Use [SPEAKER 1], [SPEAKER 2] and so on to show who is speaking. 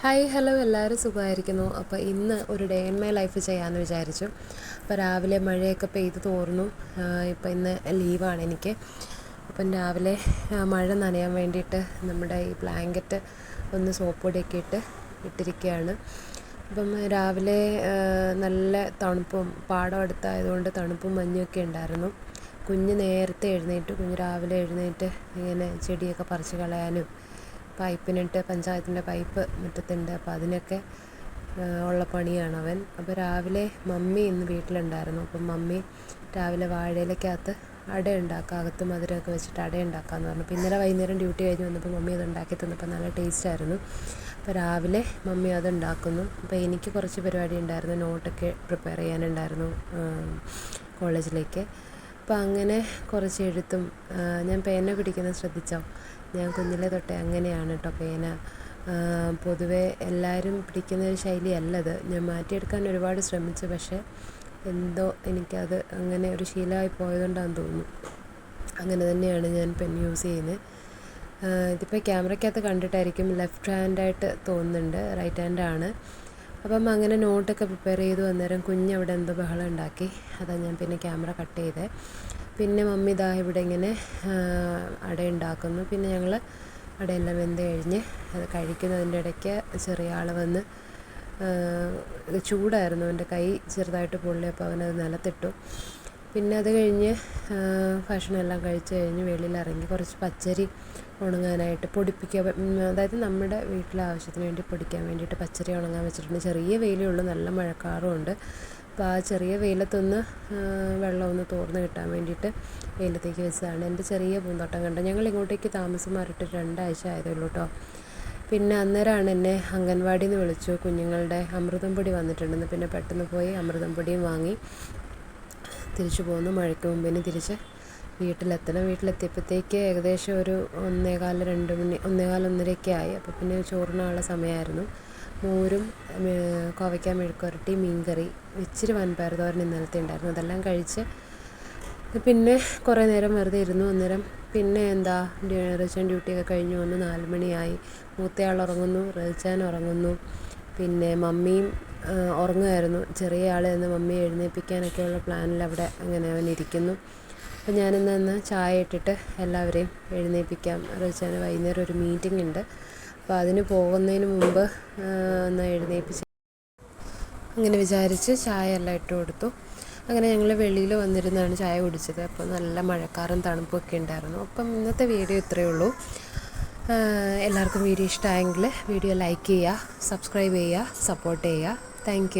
[SPEAKER 1] Hi hello എല്ലാവരും സുഖമായിരിക്കുന്നു. അപ്പോൾ ഇന്ന് ഒരു ഡേ ഇൻ മൈ ലൈഫ് ചെയ്യാമെന്ന് വിചാരിച്ചു. അപ്പോൾ രാവിലെ മഴയൊക്കെ പെയ്ത് തോർന്നു. ഇപ്പോൾ ഇന്ന് ലീവാണ് എനിക്ക്. അപ്പം രാവിലെ മഴ നനയാൻ വേണ്ടിയിട്ട് നമ്മുടെ ഈ ബ്ലാങ്കറ്റ് ഒന്ന് സോപ്പ് പൊടിയൊക്കെ ഇട്ട് ഇട്ടിരിക്കുകയാണ്. അപ്പം രാവിലെ നല്ല തണുപ്പും പാടം അടുത്തായതുകൊണ്ട് തണുപ്പും മഞ്ഞൊക്കെ ഉണ്ടായിരുന്നു. കുഞ്ഞ് നേരത്തെ എഴുന്നേറ്റ്. കുഞ്ഞ് രാവിലെ എഴുന്നേറ്റ് ഇങ്ങനെ ചെടിയൊക്കെ പറിച്ച് കളയാനും പൈപ്പിനിട്ട് പഞ്ചായത്തിന്റെ പൈപ്പ് മുറ്റത്തുണ്ട്. അപ്പോൾ അതിനൊക്കെ ഉള്ള പണിയാണ് അവൻ. അപ്പോൾ രാവിലെ മമ്മി ഇന്ന് വീട്ടിലുണ്ടായിരുന്നു. അപ്പം മമ്മി രാവിലെ വാഴയിലക്കകത്ത് അട ഉണ്ടാക്കുക അകത്ത് മധുരമൊക്കെ വെച്ചിട്ട് അട ഉണ്ടാക്കാമെന്ന് പറഞ്ഞു. അപ്പോൾ ഇന്നലെ വൈകുന്നേരം ഡ്യൂട്ടി കഴിഞ്ഞ് വന്നപ്പോൾ മമ്മി അത് ഉണ്ടാക്കി തന്നപ്പോൾ നല്ല ടേസ്റ്റ് ആയിരുന്നു. അപ്പോൾ രാവിലെ മമ്മി അത് ഉണ്ടാക്കുന്നു. അപ്പോൾ എനിക്ക് കുറച്ച് പരിപാടി ഉണ്ടായിരുന്നു. നോട്ടൊക്കെ പ്രിപ്പയർ ചെയ്യാനുണ്ടായിരുന്നു കോളേജിലേക്ക്. അപ്പോൾ അങ്ങനെ കുറച്ച് എഴുത്തും ഞാൻ പേന പിടിക്കുന്നത് ശ്രദ്ധിച്ചോ? ഞാൻ കുഞ്ഞിലെ തൊട്ടേ അങ്ങനെയാണ് കേട്ടോ പേന. പൊതുവേ എല്ലാവരും പിടിക്കുന്ന ഒരു ശൈലിയല്ലത്. ഞാൻ മാറ്റിയെടുക്കാൻ ഒരുപാട് ശ്രമിച്ചു. പക്ഷേ എന്തോ എനിക്കത് അങ്ങനെ ഒരു ശീലമായി പോയതുകൊണ്ടാണെന്ന് തോന്നുന്നു. അങ്ങനെ തന്നെയാണ് ഞാൻ പെൻ യൂസ് ചെയ്യുന്നത് ഇതിപ്പോൾ ക്യാമറയ്ക്കകത്ത് കണ്ടിട്ടായിരിക്കും ലെഫ്റ്റ് ഹാൻഡായിട്ട് തോന്നുന്നുണ്ട്. റൈറ്റ് ഹാൻഡാണ്. അപ്പം അങ്ങനെ നോട്ടൊക്കെ പ്രിപ്പയർ ചെയ്തു അന്നേരം കുഞ്ഞവിടെ എന്തോ ബഹളം ഉണ്ടാക്കി. അതാണ് ഞാൻ പിന്നെ ക്യാമറ കട്ട് ചെയ്തത് പിന്നെ മമ്മി ഇതാ ഇവിടെ ഇങ്ങനെ അട ഉണ്ടാക്കുന്നു. പിന്നെ ഞങ്ങൾ അടയെല്ലാം വെന്ത് കഴിഞ്ഞ് അത് കഴിക്കുന്നതിന്റെ ഇടയ്ക്ക് ചെറിയ ആൾ വന്ന് ചൂടായിരുന്നു. എന്റെ കൈ ചെറുതായിട്ട് പൊള്ളിയപ്പോൾ അവനത് നിലത്തിട്ടു. പിന്നെ അത് കഴിഞ്ഞ് ഭക്ഷണമെല്ലാം കഴിച്ച് കഴിഞ്ഞ് വെളിയിലിറങ്ങി കുറച്ച് പച്ചരി ഉണങ്ങാനായിട്ട് പൊടിപ്പിക്കുക അതായത് നമ്മുടെ വീട്ടിലെ ആവശ്യത്തിന് വേണ്ടി പൊടിക്കാൻ വേണ്ടിയിട്ട് പച്ചരി ഉണങ്ങാൻ വെച്ചിട്ടുണ്ട്. ചെറിയ വെയിലേ ഉള്ളൂ നല്ല മഴക്കാറും ഉണ്ട്. അപ്പോൾ ആ ചെറിയ വെയിലത്തൊന്ന് വെള്ളമൊന്ന് തോർന്ന് കിട്ടാൻ വേണ്ടിയിട്ട് വെയിലത്തേക്ക് വെച്ചതാണ്. എന്റെ ചെറിയ പൂന്തോട്ടം കണ്ടത് ഞങ്ങൾ ഇങ്ങോട്ടേക്ക് താമസം മാറിയിട്ട് രണ്ടാഴ്ച ആയതേ ഉള്ളൂ കേട്ടോ പിന്നെ അന്നേരമാണ് എന്നെ അംഗൻവാടിയിൽ നിന്ന് വിളിച്ചു. കുഞ്ഞുങ്ങളുടെ അമൃതം പൊടി വന്നിട്ടുണ്ടെന്ന്. പിന്നെ പെട്ടെന്ന് പോയി അമൃതം പൊടിയും വാങ്ങി. തിരിച്ചു പോന്നു. മഴയ്ക്ക് മുമ്പിന് തിരിച്ച് വീട്ടിലെത്തണം. വീട്ടിലെത്തിയപ്പോഴത്തേക്ക് ഏകദേശം ഒരു ഒന്നേകാൽ രണ്ട് മണി ഒന്നേകാൽ ഒന്നരയൊക്കെ ആയി. അപ്പോൾ പിന്നെ ചോറിനുള്ള സമയമായിരുന്നു. മോരും കോവയ്ക്ക മെഴുക്കുരട്ടി മീൻകറി ഇച്ചിരി വൻപയർ തോരൻ ഇന്നലത്തെ ഉണ്ടായിരുന്നു. അതെല്ലാം കഴിച്ച് പിന്നെ കുറേ നേരം വെറുതെ ഇരുന്നു. അന്നേരം പിന്നെ എന്താ റിച്ചാൻ ഡ്യൂട്ടിയൊക്കെ കഴിഞ്ഞു. വന്നു നാല് മണിയായി. മൂത്തയാൾ ഉറങ്ങുന്നു റിച്ചാൻ ഉറങ്ങുന്നു. പിന്നെ മമ്മിയും ഉറങ്ങുമായിരുന്നു ചെറിയ ആൾ എന്ന് മമ്മിയെ എഴുന്നേൽപ്പിക്കാനൊക്കെയുള്ള പ്ലാനിൽ അവിടെ അങ്ങനെ അവൻ ഇരിക്കുന്നു. അപ്പം ഞാനിന്ന് ചായ ഇട്ടിട്ട് എല്ലാവരെയും എഴുന്നേൽപ്പിക്കാം. റിച്ചാന് വൈകുന്നേരം ഒരു മീറ്റിംഗ് ഉണ്ട്. അപ്പോൾ അതിന് പോകുന്നതിന് മുമ്പ് ഒന്ന് എഴുന്നേൽപ്പിച്ച് അങ്ങനെ വിചാരിച്ച് ചായ എല്ലാം ഇട്ട് കൊടുത്തു. അങ്ങനെ ഞങ്ങൾ വെളിയിൽ വന്നിരുന്നാണ് ചായ കുടിച്ചത്. അപ്പോൾ നല്ല മഴക്കാറും തണുപ്പൊക്കെ ഉണ്ടായിരുന്നു. അപ്പം ഇന്നത്തെ വീഡിയോ ഇത്രയേ ഉള്ളൂ. എല്ലാവർക്കും വീഡിയോ ഇഷ്ടമായെങ്കിൽ വീഡിയോ ലൈക്ക് ചെയ്യുക സബ്സ്ക്രൈബ് ചെയ്യുക സപ്പോർട്ട് ചെയ്യുക. താങ്ക്